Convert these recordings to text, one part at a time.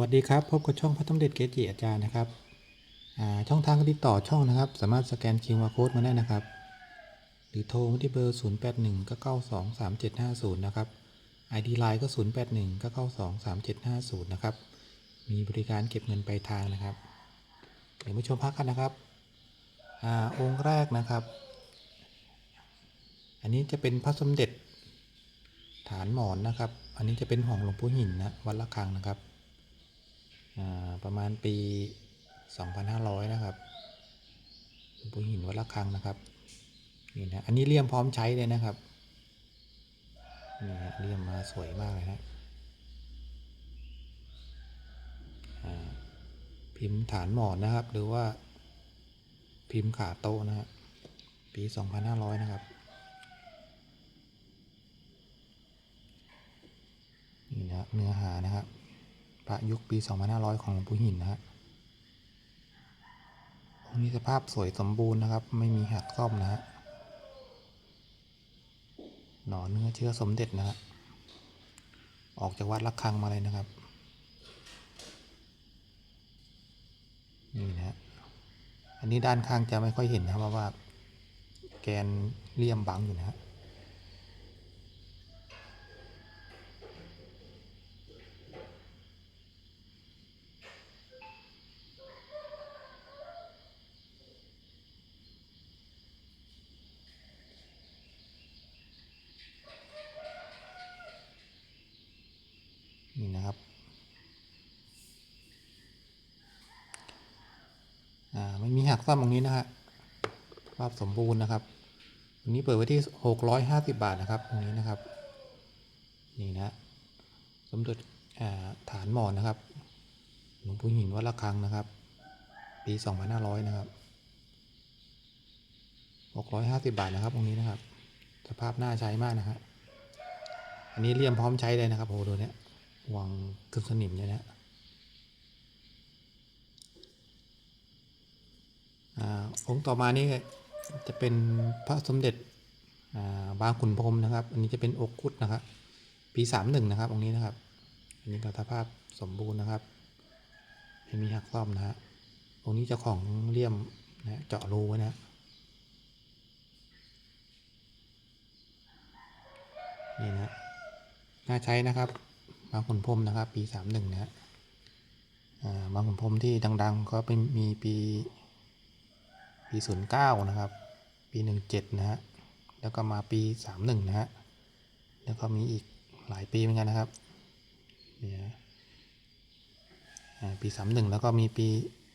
วัสดีครับ พบกับช่องพระต้มเด็ดเกจิอาจารย์นะครับช่องทางติดต่อช่องนะครับ สามารถสแกน QR Code มาได้นะครับ หรือโทรมาที่เบอร์ 081 9 9 2 3 7 5 0 นะครับ ID Line ก็ 081 9 9 2 3 7 5 0 นะครับ มีบริการเก็บเงินปลายทางนะครับ เดี๋ยวมาชมพักกันนะครับอองค์แรกนะครับ อันนี้จะเป็นพระสมเด็จฐานหมอนนะครับ อันนี้จะเป็นของหลวงปู่หินนะวัดละคังนะครับ ประมาณปี 2500 นะครับปูหินวัดละคังนะครับนี่นะอันนี้เลี่ยมพร้อมใช้เลยนะครับนี่ฮะเลี่ยมมาสวยมากเลยนะพิมพ์ฐานหมอนนะครับ หรือว่าพิมพ์ขาโต๊ะนะฮะปี 2500 นะครับนี่นะเนื้อหานะครับ พระยุคปี 2500 ของหลวงปู่หินนะฮะองค์นี้สภาพสวยสมบูรณ์นะครับ ไม่มีหักซ่อมนะฮะ หน่อเนื้อเชื้อสมเด็จนะฮะ ออกจากวัดระฆังมาเลยนะครับ นี่นะฮะ อันนี้ด้านข้างจะไม่ค่อยเห็นนะครับเพราะว่า แกนเลี่ยมบังอยู่นะฮะ นี่นะครับ อ่าไม่มีหักซ่อมตรงนี้นะฮะภาพสมบูรณ์นะครับอันนี้เปิดไว้ที่ 650 บาทนะครับตรงนี้นะครับ นี่นะสมเด็จฐานหมอนนะครับหลวงปู่หินวัดระฆังนะครับ ปี 2500 นะครับ 650 บาทนะครับตรงนี้นะครับ สภาพน่าใช้มากนะฮะอันนี้เลี่ยมพร้อมใช้เลยนะครับโอ้โหดูเนี่ยวางขึ้นสนิมเลยนะ องค์ต่อมานี่จะเป็นพระสมเด็จอ่าบางขุนพรมนะครับ อันนี้จะเป็นอกคุดนะครับ ปีสามหนึ่งนะครับองค์นี้นะครับ อันนี้ก็สภาพสมบูรณ์นะครับไม่มีหักซ่อมนะฮะองค์นี้จ้าของเลี่ยมนะเจาะรูไว้นะนี่นะน่าใช้นะครับบางขุนพรมนะครับ ปีสามหนึ่งนะฮะอ่าบางขุนพรมที่ดัง ๆ ก็เป็นมีปี ปีศูนย์เก้านะครับ ปีหนึ่งเจ็ดนะฮะ แล้วก็มาปีสามหนึ่งนะฮะ แล้วก็มีอีกหลายปีเหมือนกันนะครับ เนี่ยปีสามหนึ่งแล้วก็มีปี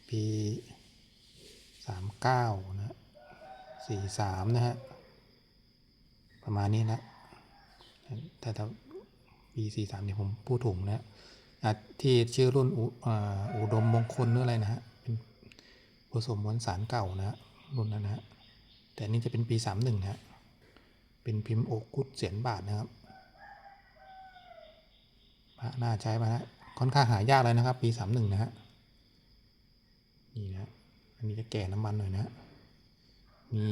ปีสามเก้านะฮะสี่สามนะฮะ ประมาณนี้นะแต่ถ้าปีสี่สามเนี่ยผมพูดถูกนะอะที่ชื่อรุ่นอุอ่าอุดมมงคลหรืออะไรนะฮะ เป็นผสมมวลสารเก่านะฮะ รุ่นนั้นนะฮะแต่อันนี่จะเป็นปีสามหนึ่งนะฮะเป็นพิมพ์โอกุดเสียนบาทนะครับพระน่าใช้มาฮะค่อนข้างหายากเลยนะครับ ปีสามหนึ่งนะฮะนี่นะอันนี้จะแก่น้ำมันหน่อยนะฮะมี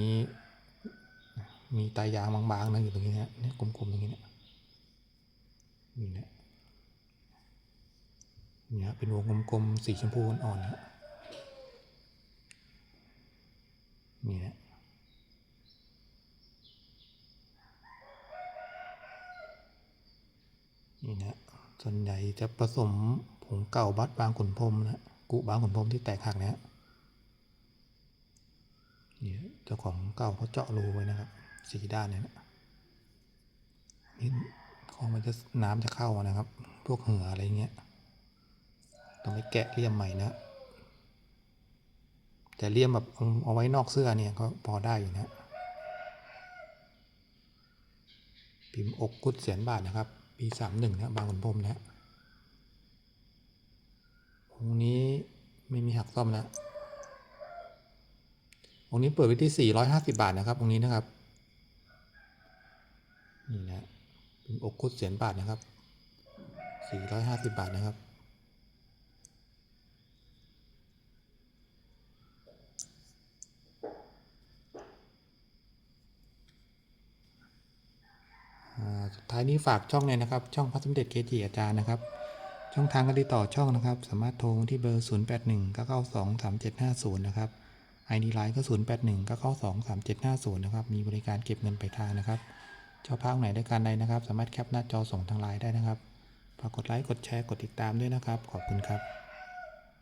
มีตายางบางๆนะอยู่ตรงนี้นะเนี่ยกลมๆตรงนี้เนะนี่นะนี่ฮะเป็นวงกลมๆสีชมพูอ่อนๆนะ นี่นะนี่นะส่วนใหญ่จะผสมผงเก่าบัดบางขุนพรมนะกุบางขุนพรมที่แตกหักนะนี่เจ้าของเก่าเขาเจาะรูไว้นะครับสีด้านเนี่ยนะนี่ของมันจะน้ำจะเข้านะครับ พวกเหงื่ออะไรเงี้ยต้องไปแกะเลี่ยมใหม่นะ แต่เลี่ยมแบบเอาไว้นอกเสื้อเนี่ยก็พอได้อยู่นะพิมพ์อกกุดเสียนบาทนะครับปีสามหนึ่งนะบางขุนพรมนะองนี้ไม่มีหักซ่อมนะองนี้เปิดไว้ที่ 450 บาทนะครับองนี้นะครับนี่นะเป็นอกคุดเสียนบาทนะครับ 450 บาทนะครับ อ่าสุด ท้ายนี้ฝากช่องเลยนะครับ ช่องพระสมเด็จเกจิอาจารย์นะครับ ช่องทางการติดต่อช่องนะครับ สามารถโทรที่เบอร์ 0 8 1 9 9 2 3 7 5 0 นะครับ ID Line ก็ 0 8 1 9 9 2 3 7 5 0 นะครับ มีบริการเก็บเงินปลายทางนะครับชอบภาคไหนได้การใดนะครับ สามารถแคปหน้าจอส่งทางไลน์ได้นะครับฝากกดไลค์ กดแชร์ กดติดตามด้วยนะครับ ขอบคุณครับ